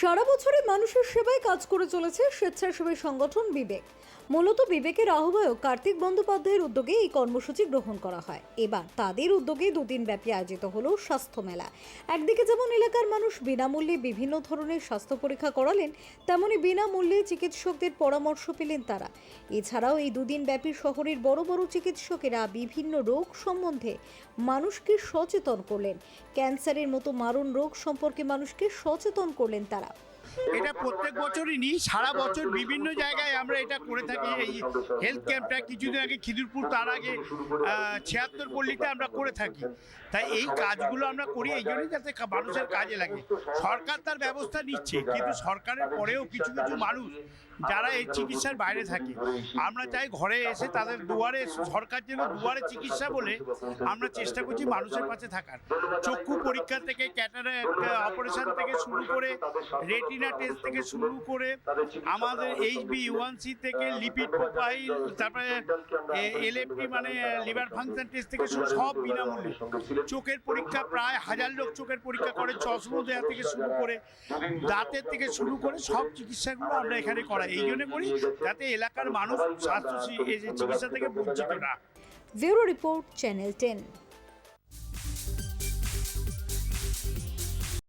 সারা বছরে মানুষের সেবায় কাজ করে চলেছে স্বেচ্ছাসেবী সংগঠন বিবেক। মূলত বিবেকের আহ্বায়ক কার্তিক বন্দ্যোপাধ্যায়ের উদ্যোগে এই কর্মসূচি গ্রহণ করা হয়। এবার তাদের উদ্যোগে দুদিন ব্যাপী আয়োজিত হলো স্বাস্থ্য মেলা। একদিকে যেমন এলাকার মানুষ বিনামূল্যে বিভিন্ন ধরনের স্বাস্থ্য পরীক্ষা করালেন, তেমনি বিনামূল্যে চিকিৎসকদের পরামর্শ পেলেন তারা। এছাড়াও এই দুদিন ব্যাপী শহরের বড় বড় চিকিৎসকেরা বিভিন্ন রোগ সম্বন্ধে মানুষকে সচেতন করলেন। ক্যান্সারের মতো মারণ রোগ সম্পর্কে মানুষকে সচেতন করলেন তারা। out. এটা প্রত্যেক বছরই নিই। সারা বছর বিভিন্ন জায়গায় আমরা এটা করে থাকি। এই হেলথ ক্যাম্পটা কিছুদিন আগে খিদিরপুর, তার আগে ছিয়াত্তর পল্লীতে আমরা করে থাকি। তাই এই কাজগুলো আমরা করি, এই জন্যই যাতে মানুষের কাজে লাগে। সরকার তার ব্যবস্থা নিচ্ছে, কিন্তু সরকারের পরেও কিছু কিছু মানুষ যারা এই চিকিৎসার বাইরে থাকে, আমরা চাই ঘরে এসে তাদের দুয়ারে, সরকার যেন দুয়ারে চিকিৎসা বলে আমরা চেষ্টা করছি মানুষের পাশে থাকার। চক্ষু পরীক্ষা থেকে ক্যাটারাক্ট অপারেশন থেকে শুরু করে রেটিনা টেস্ট থেকে শুরু করে আমাদের এইচবি ওয়ান সি থেকে লিপিড প্রোফাইল তারপরে এলএফটি মানে লিভার ফাংশন টেস্ট থেকে শুরু, সব বিনামূল্যে। চোখের পরীক্ষা প্রায় হাজার লোক চোখের পরীক্ষা করে, চশমা দেওয়া থেকে শুরু করে, দাঁতের থেকে শুরু করে সব চিকিৎসাগুলো আমরা এখানে করাই। এই জন্য করি যাতে এলাকার মানুষ স্বাস্থ্য চিকিৎসা থেকে বঞ্চিত না ব্যুরো রিপোর্ট, চ্যানেল টেন।